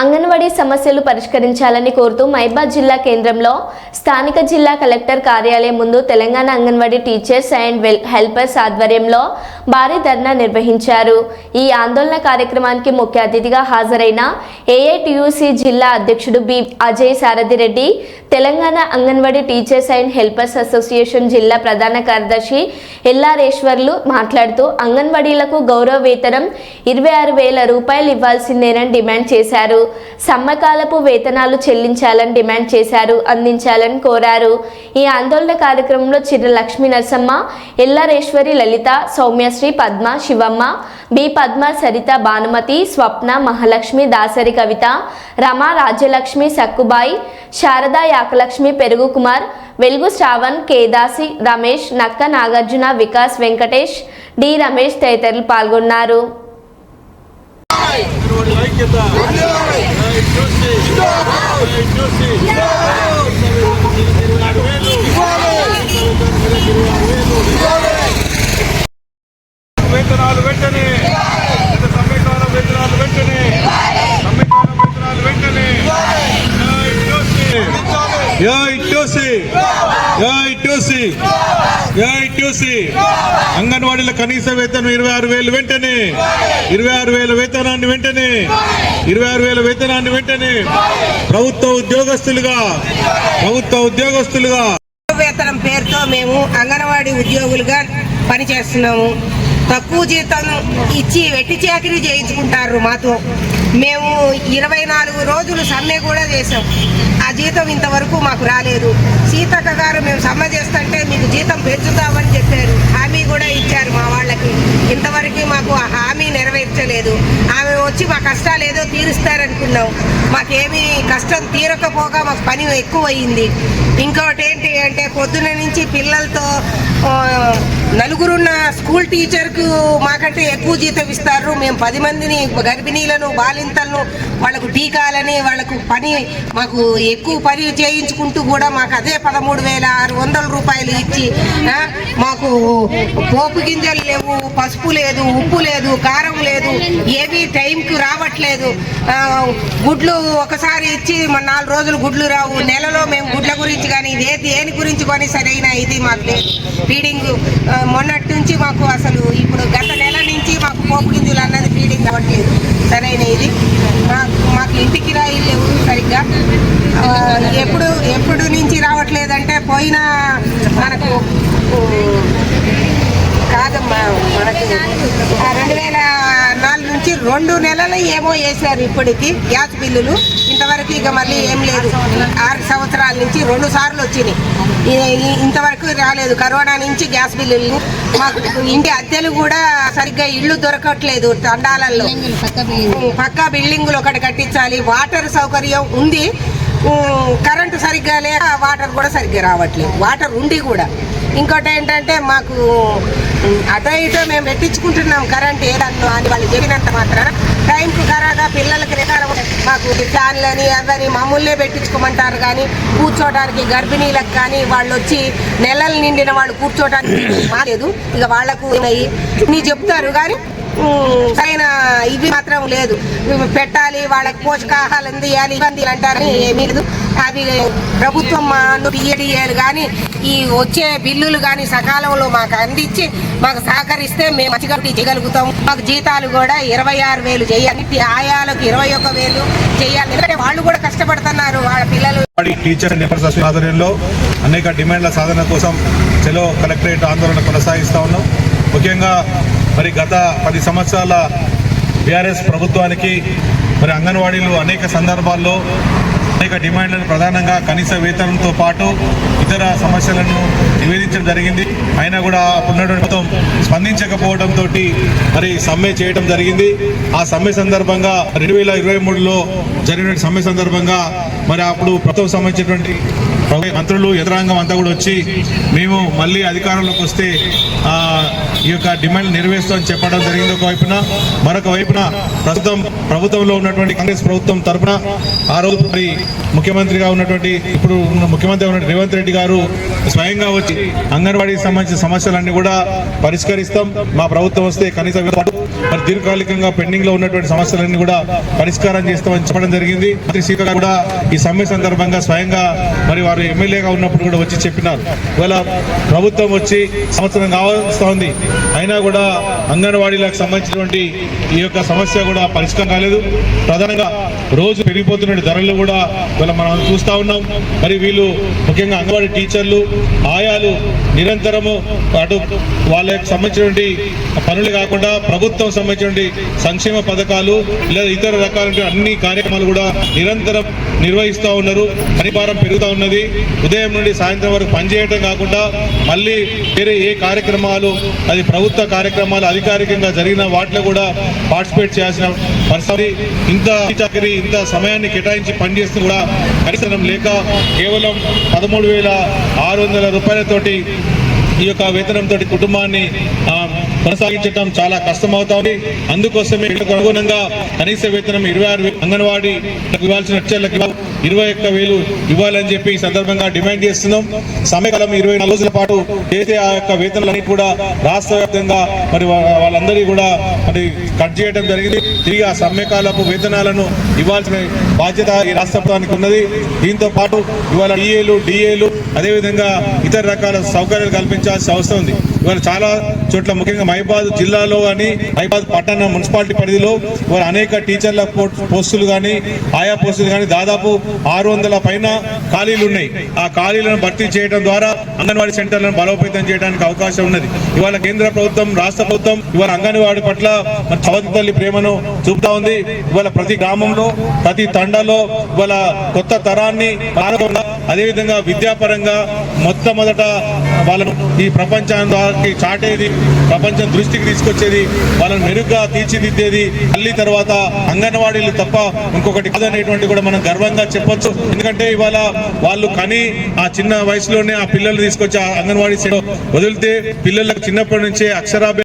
అంగన్వాడీ సమస్యలు పరిష్కరించాలని కోరుతూ మైబాద్ జిల్లా కేంద్రంలో స్థానిక జిల్లా కలెక్టర్ కార్యాలయం ముందు Telangana anganwadi teachers and well helpers ఆధ్వర్యంలో భారీ ధర్నా నిర్వహించారు. ఈ ఆందోళన కార్యక్రమానికి ముఖ్య అతిథిగా హాజరైన ఏఐటియుసి జిల్లా అధ్యక్షుడు B Ajay Sarathireddy Telangana anganwadi teachers and helpers association జిల్లా ప్రధాన కార్యదర్శి ఎల్లారేశ్వర్లు మాట్లాడుతూ అంగన్వాడీలకు గౌరవ వేతనం ఇరవై ఆరు వేల రూపాయలు ఇవ్వాల్సిందేనని డిమాండ్ చేశారు. సమ్మకాలపు వేతనాలు చెల్లించాలని డిమాండ్ చేశారు అందించాలని కోరారు. ఈ ఆందోళన కార్యక్రమంలో చిర్ర లక్ష్మీ నరసమ్మ ఎల్లారేశ్వరి లలిత సౌమ్యశ్రీ పద్మ శివమ్మ బి పద్మ సరిత భానుమతి స్వప్న మహాలక్ష్మి దాసరి కవిత రమ రాజ్యలక్ష్మి సక్కుబాయి శారదా యాకలక్ష్మి పెరుగు కుమార్ వెలుగు శ్రావణ్ కేదాసి రమేష్ నక్క నాగార్జున వికాస్ వెంకటేష్ డి రమేష్ తదితరులు పాల్గొన్నారు. ఇటువంటి ఐక్యత. జై జోషి జై జోషి ఇరవై ఆరు వేలు వేతనాలు వెంటనే సమ్మెకాల వేతనాలు వెంటనే సమ్మెకాల వేతనాలు వెంటనే జై జోషి జై జోషి జై జోషి జై జోషి అంగన్వాడీల కనీస వేతనం ఇరవై ఆరు వేలు వెంటనే. ఇరవై ఆరు వేల వేతనాన్ని వెంటనే. ఇరవై ఆరు వేల వేతనాన్ని వెంటనే. ప్రభుత్వ ఉద్యోగస్తులుగా ప్రభుత్వ ఉద్యోగస్తులుగా. వేతనం పేరుతో మేము అంగన్వాడీ ఉద్యోగులుగా పనిచేస్తున్నాము. తక్కువ జీతం ఇచ్చి వెట్టి చాకరీ చేయించుకుంటారు మాతో. మేము ఇరవై నాలుగు రోజులు సమ్మె కూడా చేసాం ఆ జీతం ఇంతవరకు మాకు రాలేదు. సీతక్క గారు మేము సమ్మె చేస్తుంటే మీకు జీతం పెంచుతామని చెప్పారు. హామీ కూడా ఇచ్చారు మా వాళ్ళకి. ఇంతవరకు మాకు ఆ హామీ నెరవేర్చలేదు. ఆమె వచ్చి మా కష్టాలు ఏదో తీరుస్తారనుకున్నాం. మాకేమీ కష్టం తీరకపోగా మాకు పని ఎక్కువ అయింది ఇంకోటి ఏంటి అంటే పొద్దున నుంచి పిల్లలతో నలుగురున్న స్కూల్ టీచర్కు మాకంటే ఎక్కువ జీతం ఇస్తారు. మేము పది మందిని గర్భిణీలను బాలింతలను వాళ్ళకు టీకాలని వాళ్ళకు పని మాకు ఎక్కువ పని చేయించుకుంటూ కూడా మాకు అదే పదమూడు వేల ఆరు వందల రూపాయలు ఇచ్చి మాకు పోపు గింజలు లేవు పసుపు లేదు ఉప్పు లేదు కారం లేదు ఏమీ టైంకి రావట్లేదు. గుడ్లు ఒకసారి ఇచ్చి మా నాలుగు రోజులు గుడ్లు రావు. నెలలో మేము గుడ్ల గురించి కానీ ఇదే దేని గురించి కానీ సరైన ఇది మాకు లేదు. ఫీడింగ్ మొన్నటి నుంచి మాకు అసలు ఇప్పుడు గత నెల నుంచి మాకు పోపు గింజలు అన్నది ఫీడింగ్ అవ్వట్లేదు. సరైన ఇది? మాకు మాకు ఇంటి కిరాయిలు లేవు సరిగ్గా. ఎప్పుడు ఎప్పుడు నుంచి రావట్లేదంటే పోయిన మనకు కాదమ్మా మనకి ఆ రెండు వేల నాలుగు నుంచి రెండు నెలలు ఏమో వేశారు ఇప్పటికి గ్యాస్ బిల్లులు. ఇంతవరకు ఇక మళ్ళీ ఏం లేదు. ఆరు సంవత్సరాల నుంచి రెండు సార్లు వచ్చినాయి ఇంతవరకు రాలేదు. కరోనా నుంచి గ్యాస్ బిల్లులు మాకు ఇంటి అద్దెలు కూడా సరిగ్గా ఇల్లు దొరకట్లేదు తండాలలో పక్కా బిల్డింగులు ఒకటి కట్టించాలి. వాటర్ సౌకర్యం ఉంది. కరెంటు సరిగ్గా లేక వాటర్ కూడా సరిగ్గా రావట్లేదు. వాటర్ ఉండి కూడా. ఇంకోటి ఏంటంటే మాకు అటో ఇటో మేము పెట్టించుకుంటున్నాం. కరెంట్ ఏదన్నా అని వాళ్ళు చెప్పినంత మాత్రాన టైంకు కరాగా పిల్లలకి రికారం మాకు ఫ్యాన్లని అవని మామూలే పెట్టించుకోమంటారు కానీ కూర్చోడానికి గర్భిణీలకు కానీ వాళ్ళు వచ్చి నెలలు నిండిన వాళ్ళు కూర్చోడానికి మాలేదు ఇక వాళ్ళకు ఉన్నాయి. నీ చెప్తారు కానీ సరైన ఇవి మాత్రం లేదు. పెట్టాలి వాళ్ళకి పోషకాహారం అందియాలి ఇబ్బంది అంటారని ఏమీ లేదు. అవి ప్రభుత్వం పిఎడిఏలు కానీ ఈ వచ్చే బిల్లులు కానీ సకాలంలో మాకు అందించి మాకు సహకరిస్తే మేము మంచిగా చేయగలుగుతాం మాకు జీతాలు కూడా ఇరవై ఆరు వేలు చేయాలి. ఆయాలకు ఇరవై ఒక్క వేలు చేయాలి. ఎందుకంటే వాళ్ళు కూడా కష్టపడుతున్నారు వాళ్ళ పిల్లలు. టీచర్ నెంబర్స్ ఆధ్వర్యంలో అనేక డిమాండ్ల సాధన కోసం చెలో కలెక్టరేట్ ఆందోళన కొనసాగిస్తూ ఉన్నాం. ముఖ్యంగా మరి గత పది సంవత్సరాల బీఆర్ఎస్ ప్రభుత్వానికి మరి అంగన్వాడీలు అనేక సందర్భాల్లో అనేక డిమాండ్లను ప్రధానంగా కనీస వేతనంతో పాటు ఇతర సమస్యలను నివేదించడం జరిగింది. అయినా కూడా ఉన్నటువంటి ప్రభుత్వం స్పందించకపోవడంతో మరి సమ్మె చేయడం జరిగింది. ఆ సమ్మె సందర్భంగా రెండు వేల ఇరవై మూడులో జరిగిన సమ్మె సందర్భంగా మరి అప్పుడు ప్రభుత్వం సంబంధించినటువంటి మంత్రులు యంత్రాంగం అంతా కూడా వచ్చి మేము మళ్ళీ అధికారంలోకి వస్తే ఈ యొక్క డిమాండ్ నెరవేరుస్తామని చెప్పడం జరిగింది. ఒక వైపున మరొక వైపున ప్రస్తుతం ప్రభుత్వంలో ఉన్నటువంటి కాంగ్రెస్ ప్రభుత్వం తరపున ఆ రోజు మరి ముఖ్యమంత్రిగా ఉన్నటువంటి ఇప్పుడు ఉన్న ముఖ్యమంత్రి ఉన్నటువంటి రేవంత్ రెడ్డి గారు స్వయంగా వచ్చి అంగన్వాడీకి సంబంధించిన సమస్యలన్నీ కూడా పరిష్కరిస్తాం. మా ప్రభుత్వం వస్తే కనీస మరి దీర్ఘకాలికంగా పెండింగ్లో ఉన్నటువంటి సమస్యలన్నీ కూడా పరిష్కారం చేస్తామని చెప్పడం జరిగింది. మంత్రి సీత కూడా ఈ సమ్మె సందర్భంగా స్వయంగా మరి వారు ఎమ్మెల్యేగా ఉన్నప్పుడు కూడా వచ్చి చెప్పినారు. ఇవాళ ప్రభుత్వం వచ్చి సంవత్సరం ఉంది. అయినా కూడా అంగన్వాడీలకు సంబంధించినటువంటి ఈ యొక్క సమస్య కూడా పరిష్కారం కాలేదు. ప్రధానంగా రోజు పెరిగిపోతున్న ధరలు కూడా ఇవాళ మనం చూస్తా ఉన్నాం. మరి వీళ్ళు ముఖ్యంగా అంగన్వాడీ టీచర్లు ఆయా ఆయాలు నిరంతరము అటు వాళ్ళకి సంబంధించినటువంటి పనులు కాకుండా ప్రభుత్వం సంబంధించినటువంటి సంక్షేమ పథకాలు లేదా ఇతర రకాల అన్ని కార్యక్రమాలు కూడా నిరంతరం నిర్వహిస్తూ ఉన్నారు. పనిభారం పెరుగుతూ ఉన్నది. ఉదయం నుండి సాయంత్రం వరకు పనిచేయటం కాకుండా మళ్ళీ వేరే ఏ కార్యక్రమాలు అది ప్రభుత్వ కార్యక్రమాలు అధికారికంగా జరిగిన వాటిలో కూడా పార్టిసిపేట్ చేయాల్సిన పరిస్థితి. ఇంత చాకరీ ఇంత సమయాన్ని కేటాయించి పనిచేస్తూ కూడా కనీసం లేక కేవలం పదమూడు వేల తోటి ఈ యొక్క వేతనంతో కుటుంబాన్ని కొనసాగించడం చాలా కష్టం అవుతుంది అందుకోసమే అనుగుణంగా కనీస వేతనం ఇరవై ఆరు అంగన్వాడీ ఇవ్వాల్సిన టీచర్లకు ఇరవై ఒక్క వేలు ఇవ్వాలని చెప్పి ఈ సందర్భంగా డిమాండ్ చేస్తున్నాం. సమయకాలం ఇరవై నాలుగు రోజుల పాటు చేసే ఆ యొక్క వేతనాలన్నీ కూడా రాష్ట్ర వ్యాప్తంగా మరి వాళ్ళందరికీ కూడా మరి కట్ చేయడం జరిగింది. తిరిగి ఆ సమ్మెకాలపు వేతనాలను ఇవ్వాల్సిన బాధ్యత ఈ రాష్ట్ర ప్రభుత్వానికి ఉన్నది. దీంతో పాటు ఇవాళ డిఏలు డిఏలు అదేవిధంగా ఇతర రకాల సౌకర్యాలు కల్పించాల్సిన అవసరం ఉంది. ఇవాళ చాలా చోట్ల ముఖ్యంగా మహిబాద్ జిల్లాలో కానీ మహిబాద్ పట్టణ మున్సిపాలిటీ పరిధిలో ఇవాళ అనేక టీచర్ల పోస్టులు కానీ ఆయా పోస్టులు కానీ దాదాపు ఆరు వందల పైన ఖాళీలు ఉన్నాయి. ఆ ఖాళీలను భర్తీ చేయడం ద్వారా అంగన్వాడీ సెంటర్లను బలోపేతం చేయడానికి అవకాశం ఉన్నది. ఇవాళ కేంద్ర ప్రభుత్వం రాష్ట్ర ప్రభుత్వం ఇవాళ అంగన్వాడీ పట్ల మరి చవతి తల్లి ప్రేమను చూపుతా ఉంది. ఇవాళ ప్రతి గ్రామంలో ప్రతి తండలో ఇవాళ కొత్త తరాన్ని కానుక అదేవిధంగా విద్యాపరంగా మొట్టమొదట వాళ్ళను ఈ ప్రపంచానికి చాటేది ప్రపంచం దృష్టికి తీసుకొచ్చేది వాళ్ళని మెరుగ్గా తీర్చిదిద్దేది మళ్ళీ తర్వాత అంగన్వాడీలు తప్ప ఇంకొకటి కాదనేటువంటి కూడా మనం గర్వంగా చెప్పొచ్చు. ఎందుకంటే ఇవాళ వాళ్ళు కని ఆ చిన్న వయసులోనే ఆ పిల్లలు తీసుకొచ్చి ఆ అంగన్వాడీ వదిలితే పిల్లలకు చిన్నప్పటి నుంచే అక్షరాభ్యాసం